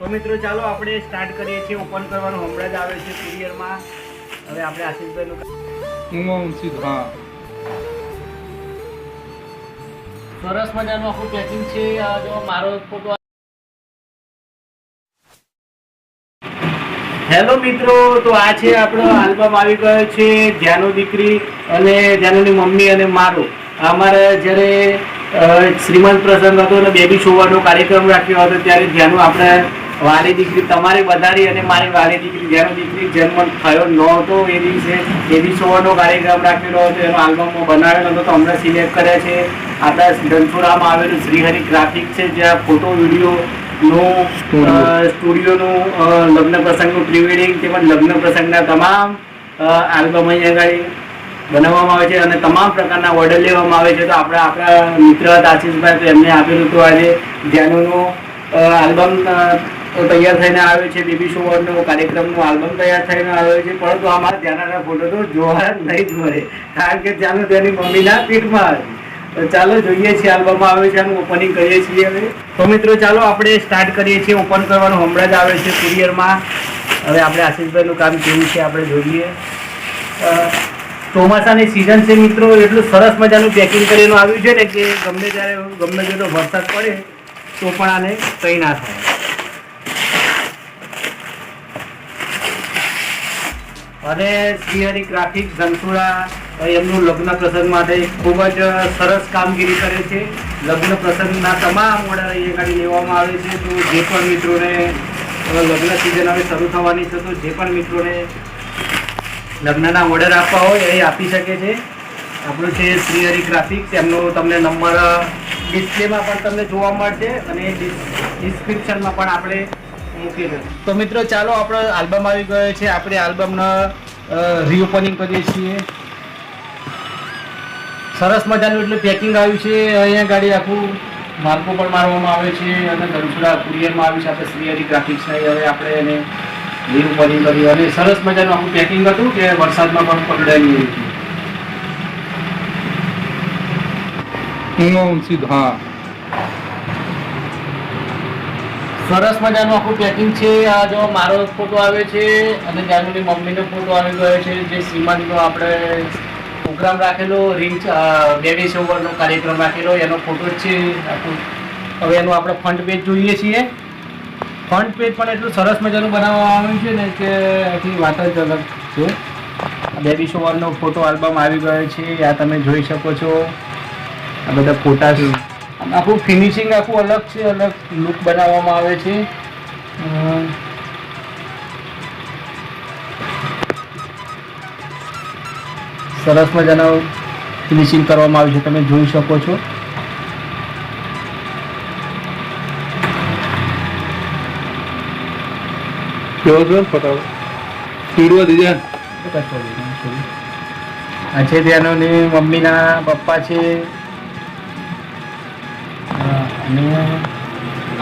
તો મિત્રો ચાલો આપણે સ્ટાર્ટ કરીએ છીએ. ઓપન કરવાનું હમણાં જ આવે છે કુરિયરમાં હવે આપણે આશીષભાઈનું હા સરસ મજાનું આખું પેકિંગ છે. આ જો મારો ફોટો હેલો મિત્રો તો આ છે આપણો આલ્બમ આવી ગયો છે ધ્યાનો દીકરી અને ધ્યાનોની મમ્મી અને મારો. અમારે જ્યારે શ્રીમંત પ્રસંગ હતો અને બેબી શોવાનો કાર્યક્રમ રાખ્યો હતો ત્યારે જ્યાંનું આપણે વાલી દીકરી તમારી વધારી અને મારી વાલી દીકરી જેનો દીકરી જન્મ થયો નહોતો એ દિવસે બેબી શોવાનો કાર્યક્રમ રાખેલો હતો એનો આલ્બમમાં બનાવેલો હતો તો હમણાં સિલેક્ટ કર્યા છે. આપણા ધનસુરામાં આવેલું શ્રીહરિ ગ્રાફિક છે જ્યાં ફોટો વીડિયો નું સ્ટુડિયોનું લગ્ન પ્રસંગનું પ્રી વેડિંગ તેમજ લગ્ન પ્રસંગના તમામ આલ્બમ અહીંયા આગળ બનાવવામાં આવે છે અને તમામ પ્રકારના ઓર્ડર લેવામાં આવે છે. તો આપણે આપણા મિત્ર હતા આશીષભાઈ તો એમને આપેલું હતું આજે. ધ્યાનોનું આલ્બમ તૈયાર થઈને આવે છે બેબી શોવરનો કાર્યક્રમનો આલ્બમ તૈયાર થઈને આવે છે. પરંતુ અમારા ત્યાંના ફોટો તો જોવા નહીં જ મળે. કારણ કે ત્યાંનું તેની મમ્મીના પેટમાં હતી ચાલો જોઈએ છીએ આલ્બમ આવે છે આનું ઓપનિંગ કરીએ છીએ હવે. તો મિત્રો ચાલો આપણે સ્ટાર્ટ કરીએ છીએ. ઓપન કરવાનું હમણાં જ આવે છે કુરિયરમાં હવે આપણે આશીષભાઈનું કામ કેવું છે આપણે જોઈએ. ચોમાસાની સિઝન છે મિત્રો. એટલું સરસ મજાનું પેકિંગ કરીને આવ્યું છે ને કે ગમે ત્યારે ગમે તેટલો વરસાદ પડે તો પણ આને કંઈ ના થાય. અને શ્રીહરિ ગ્રાફિક ધનસુરા એમનું લગ્ન પ્રસંગ માટે ખૂબ જ સરસ કામગીરી કરે છે. લગ્ન પ્રસંગના તમામ ઓર્ડર અહીંયા ગાડી લેવામાં આવે છે. તો જે પણ મિત્રોને લગ્ન સિઝન હવે શરૂ થવાની છે, તો જે પણ મિત્રોને લગ્નના ઓર્ડર આપવા હોય એ આપી શકે છે. આપણું છે શ્રીહરિ ગ્રાફિક્સ એમનો તમને નંબર ડિસ્પ્લેમાં પણ તમને જોવા મળશે અને ડિસ્ક્રિપ્શનમાં પણ આપણે તો મિત્રો ચાલો આપણો આલ્બમ આવી ગયો છે. આપણે આલ્બમનો રીઓપનિંગ કરીએ છીએ. સરસ મજાનું એટલે પેકિંગ આવ્યું છે. અહીંયા ગાડી આખું માર્કો પણ મારવામાં આવે છે અને ધનસુરા કુરિયરમાં આવ્યું છે. આપણે શ્રીહરિ ગ્રાફિક્સના હવે આપણે એને રીઓપનિંગ કર્યું અને સરસ મજાનું આખું પેકિંગ હતું કે વરસાદમાં પણ પલળાઈ ગયું હતું હું સીધું હા સરસ મજાનું આખું પેકિંગ છે. આ જો મારો ફોટો આવે છે અને જાનુની મમ્મીનો ફોટો આવી ગયો છે. જે સીમાનીનો આપણે પ્રોગ્રામ રાખેલો રિંગ ડેડી શોવરનો કાર્યક્રમ રાખેલો, એનો ફોટો જ છે. આખું, હવે એનું આપણે ફ્રન્ટ પેજ જોઈએ છીએ. ફ્રન્ટ પેજ પણ એટલું સરસ મજાનું બનાવવામાં આવ્યું છે ને કે આખી વાત જ અલગ છે. બેબી શોવરનો ફોટો આલ્બમ આવી ગયો છે. આ તમે જોઈ શકો છો. આ બધા ફોટા છે આખું ફિનિશિંગ આખું અલગ છે અલગ લુક બનાવવામાં આવે છે. સરસ મજાનું ફિનિશિંગ કરવામાં આવ્યું છે તમે જોઈ શકો છો. આ છે ત્યાંની મમ્મીના પપ્પા છે. અને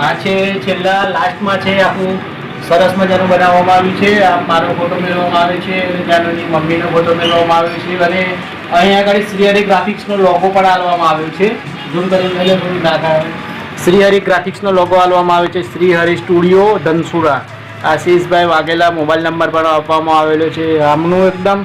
આ છે છેલ્લા લાસ્ટમાં છે આખું સરસ મજાનું બનાવવામાં આવ્યું છે. આ મારો ફોટો મેળવવામાં આવે છે ત્યાંની મમ્મીનો ફોટો મેળવવામાં આવ્યો છે અને અહીંયા આગળ શ્રીહરિ ગ્રાફિક્સનો લોગો પણ આલવામાં આવ્યો છે. ઝૂમ કરીને એટલે થોડું નાખા શ્રીહરિ ગ્રાફિક્સનો લોગો આલવામાં આવ્યો છે Shrihari studio, Dhansura. Ashishbhai Vaghela mobile number પણ આપવામાં આવેલો છે. આમનું એકદમ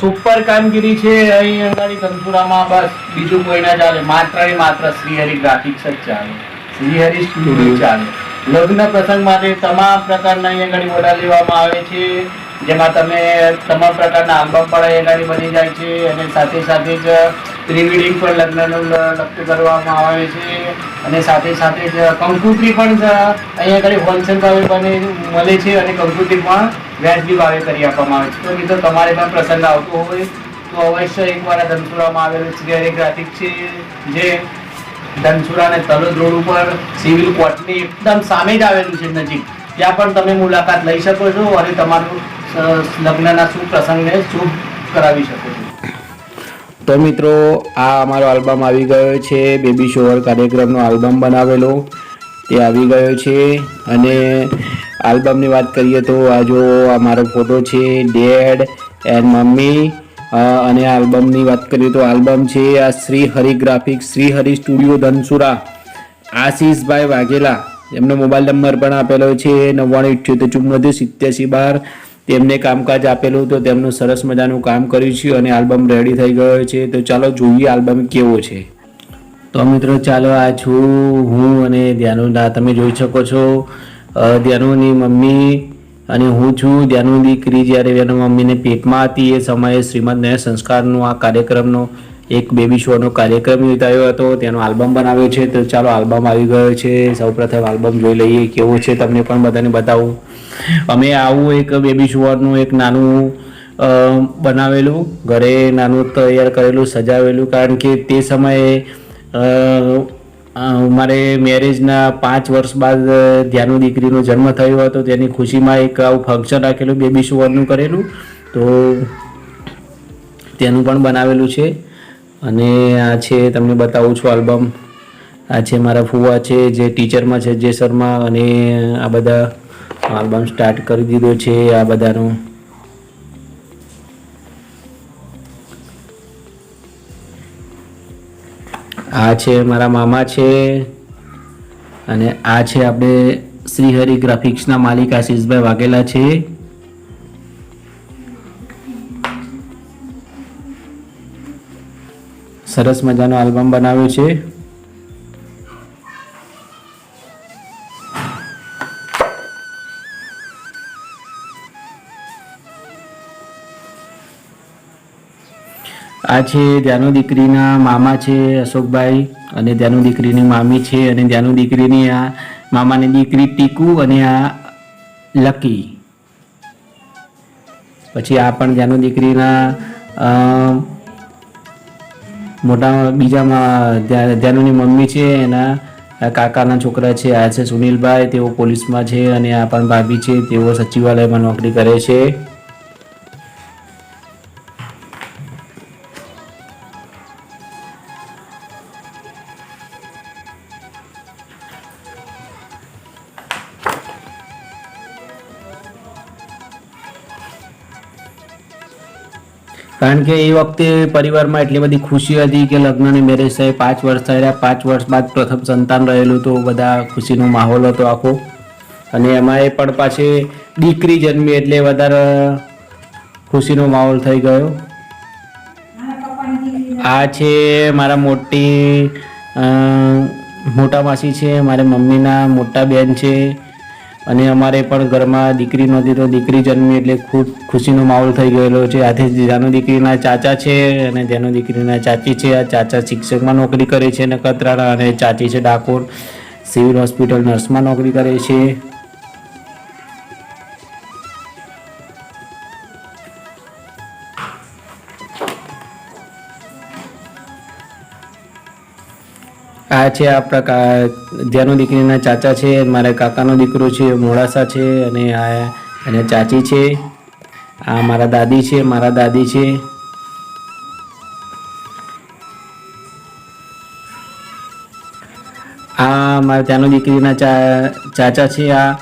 સુપર કામગીરી છે અહીં અંગાડી ધનસુરામાં બસ. બીજું કોઈ ના ચાલે. માત્ર ને માત્ર શ્રીહરિ ગ્રાફિક્સ જ ચાલે. શ્રીહરિ સ્ટુડિયો ચાલે. લગ્ન પ્રસંગ માટે તમામ પ્રકારના અહીં આગળ ઓર્ડર લેવામાં આવે છે. જેમાં તમે તમામ પ્રકારના આલ્બમ પણ અહીં બની જાય છે અને સાથે સાથે જ પ્રિવિડિંગ પણ લગ્નનું લગ્ન કરવામાં આવે છે. અને સાથે સાથે જ કંકુત્રી પણ અહીંયા આગળ હોલસેલ ભાવે બને, મળે છે અને કંકુત્રી પણ વ્યાજબી ભાવે કરી આપવામાં આવે છે. તો મિત્રો, તમારે પણ પ્રસંગ આવતો હોય તો અવશ્ય એકવાર ધનસુરામાં આવેલું છે ગ્રાફિક છે, જે ધનસુરા અને તલોદ રોડ ઉપર સિવિલ કોર્ટની એકદમ સામે જ આવેલું છે નજીક. ત્યાં પણ તમે મુલાકાત લઈ શકો છો અને તમારું લગ્નના શુભ પ્રસંગને શુભ કરાવી શકો છો. તો મિત્રો, આ અમારો આલ્બમ આવી ગયો છે. બેબી શોવર કાર્યક્રમનો આલ્બમ બનાવેલો. તે આવી ગયો છે. અને આલ્બમની વાત કરીએ તો આ જો આ મારો ફોટો છે, ડેડ એન્ડ મમ્મી. અને આલ્બમની વાત કરીએ તો આલ્બમ છે, આ શ્રી હરિ ગ્રાફિક્સ, શ્રી હરિ સ્ટુડિયો ધનસુરા. આશીષભાઈ વાઘેલા. એમનો મોબાઈલ નંબર પણ આપેલો છે, નવ્વાણું, ઇઠ્યોતેર, ચુમ્મોતેર, સિત્યાસી બાર. તેમને કામકાજ આપેલું તો તેમનું સરસ મજાનું કામ કર્યું છે અને આલ્બમ રેડી થઈ ગયો છે. તો ચાલો જોઈએ આલ્બમ કેવો છે. તો મિત્રો ચાલો આ છું હું અને ધ્યાનુદા. તમે જોઈ શકો છો ધ્યાનુની મમ્મી અને હું છું. ધ્યાનુ દીકરી જ્યારે એના મમ્મીને પેટમાં હતી, એ સમયે શ્રીમદ નય સંસ્કારનો આ કાર્યક્રમનો એક બેબી શોનો કાર્યક્રમ યોજાયો હતો, તેનો આલ્બમ બનાવ્યો છે. તો ચાલો આલ્બમ આવી ગયો છે. સૌપ્રથમ આલ્બમ જોઈ લઈએ કેવો છે, તમને પણ બધાને બતાવું. અમે આવું એક બેબી શોનું એક નાનું બનાવેલું, ઘરે નાનું તૈયાર કરેલું, સજાવેલું. કારણ કે તે સમયે મારે મેરેજના પાંચ વર્ષ બાદ ધ્યાનુ દીકરીનો જન્મ થયો હતો. તેની ખુશીમાં એક આવું ફંક્શન રાખેલું બેબી શોવરનું કરેલું. તો તેનું પણ બનાવેલું છે. અને આ છે, તમને બતાવું છું આલ્બમ. આ છે મારા ફુવા છે, જે ટીચરમાં છે, જે શર્મા અને આ બધા આલ્બમ સ્ટાર્ટ કરી દીધો છે, આ બધાનો. આ છે મારા મામા છે, અને આ છે આપણે શ્રીહરિ ગ્રાફિક્સના માલિક આશીષભાઈ વાઘેલા છે. સરસ મજાનો આલ્બમ બનાવ્યો છે. આ છે ત્યાંનું દીકરીના મામા છે અશોકભાઈ અને ત્યાંનું દીકરીની મામી છે અને ત્યાંનું દીકરીની આ મામાની દીકરી ટીકુ અને આ લકી. પછી આ પણ ત્યાંનું દીકરીના મોટા બીજામાં ધ્યા- ધ્યાનુની મમ્મી છે, એના કાકાના છોકરા છે, આ છે સુનિલભાઈ, તેઓ પોલીસમાં છે અને આ પણ ભાભી છે, તેઓ સચિવાલયમાં નોકરી કરે છે. કારણ કે એ વખતે પરિવારમાં એટલી બધી ખુશી હતી કે લગ્નની મેરેજ થઈ પાંચ વર્ષ થયા પાંચ વર્ષ બાદ પ્રથમ સંતાન રહેલું તો બધા ખુશીનો માહોલ હતો આખો. અને એમાં એ પણ પાછી દીકરી જન્મી એટલે વધારે ખુશીનો માહોલ થઈ ગયો. આ છે મારા મોટી મોટા માસી છે. મારા મમ્મીના મોટા બેન છે. અને અમારે પણ ઘરમાં દીકરી નહોતી તો દીકરી જન્મી એટલે ખૂબ ખુશીનો માહોલ થઈ ગયેલો છે. આથી જાનુ દીકરીના ચાચા છે અને જેનો દીકરીના ચાચી છે, આ ચાચા શિક્ષકમાં નોકરી કરે છે નખત્રાણા અને ચાચી છે ડાકોર સિવિલ હોસ્પિટલ નર્સમાં નોકરી કરે છે. આ છે આ પ્રકાર જેનો દીકરીના ચાચા છે, મારા કાકાનો દીકરો છે, મોડાસા છે, અને આ, અને ચાચી છે, આ મારા દાદી છે, મારા દાદી છે. આ મારા ત્યાંનો દીકરીના ચાચા છે આ.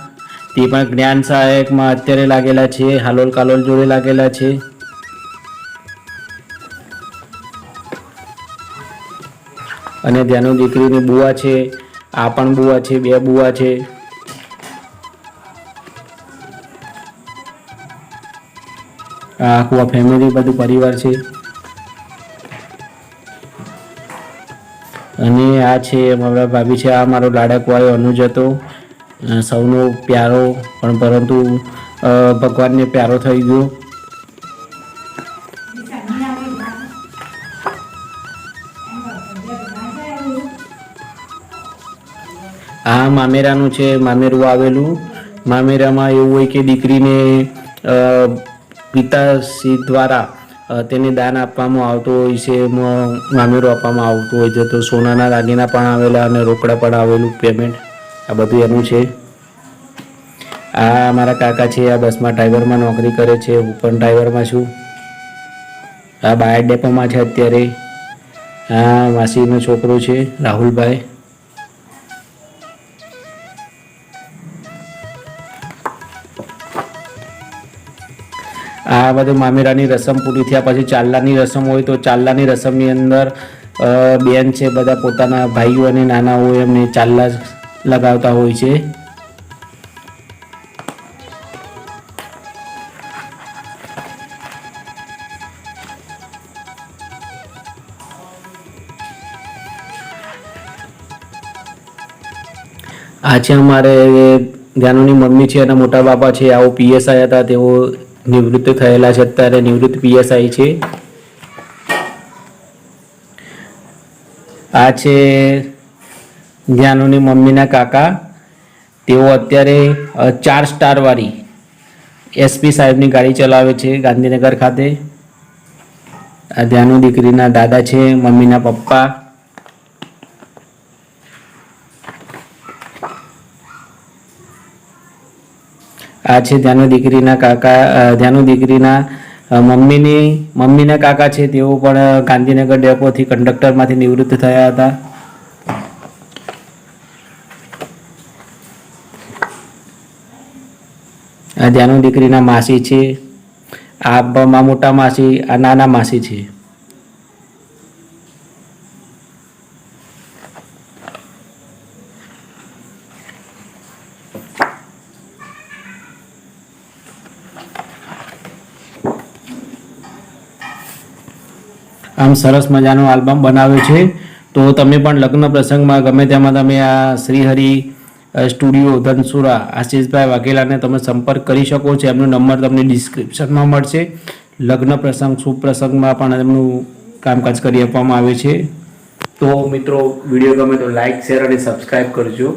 તે પણ જ્ઞાન સહાયકમાં અત્યારે લાગેલા છે હાલોલ કાલોલ જોડે લાગેલા છે. અને ત્યાંનું દીકરીની બુવા છે, આ પણ બુવા છે, બે બુવા છે. આ આખું ફેમિલી બધું પરિવાર છે. અને આ છે મારા ભાભી છે, આ મારો લાડકવાયો અનુજ હતો. સૌનો પ્યારો પણ પરંતુ ભગવાનને પ્યારો થઈ ગયો. આ મામેરાનું છે, મામેરું આવેલું. મામેરામાં એવું હોય કે દીકરીને પિતાશ્રી દ્વારા તેને દાન આપવામાં આવતું હોય છે મામેરું આપવામાં આવતું હોય છે. તો સોનાના દાગીના પણ આવેલા અને રોકડા પણ આવેલું પેમેન્ટ આ બધું એનું છે. આ મારા કાકા છે, આ બસમાં ડ્રાઈવરમાં નોકરી કરે છે, હું પણ ડ્રાઈવરમાં છું. આ બાયર ડેપોમાં છે અત્યારે. આ માસીનો છોકરો છે, રાહુલભાઈ. આ બધું મામેરાની રસમ પૂરી થયા પછી ચાલ્લાની રસમ હોય તો ચાલ્લાની રસમની અંદર બેન છે બધા પોતાના ભાઈઓ અને નાના હોય એમને ચાલ્લા લગાવતા હોય છે. આ છે અમારે જાનુની મમ્મી છે અને મોટા બાપા છે. આવો પીએસઆઈ હતા, તેઓ નિવૃત્ત થયેલા છે. અત્યારે નિવૃત્ત પીએસઆઈ છે. આ છે જ્ઞાનુની મમ્મીના કાકા. તેઓ અત્યારે ચાર સ્ટારવાળી એસપી સાહેબની ગાડી ચલાવે છે ગાંધીનગર ખાતે. આ ધ્યાનુ દીકરીના દાદા છે, મમ્મીના પપ્પા. આ છે ધ્યાનુ દીકરીના કાકા ધ્યાનુ દીકરીના મમ્મીની, મમ્મીના કાકા છે, તેઓ પણ ગાંધીનગર ડેપોથી કંડક્ટરમાંથી નિવૃત્ત થયા હતા. આ ધ્યાનુ દીકરીના માસી છે. આ મોટા માસી, આ નાના માસી છે. આમ સરસ મજાનો આલ્બમ બનાવ્યો છે. તો તમે પણ લગ્ન પ્રસંગમાં ગમે તેમાં તમે આ શ્રીહરિ સ્ટુડિયો, ધનસુરા, આશીષભાઈ વાઘેલાને તમે સંપર્ક કરી શકો છો. એમનો નંબર તમને ડિસ્ક્રિપ્શનમાં મળશે. લગ્ન પ્રસંગ, શુભ પ્રસંગમાં પણ એમનું કામકાજ કરી આપવામાં આવે છે. તો મિત્રો, વીડિયો ગમે તો લાઇક શેર અને સબસ્ક્રાઈબ કરજો.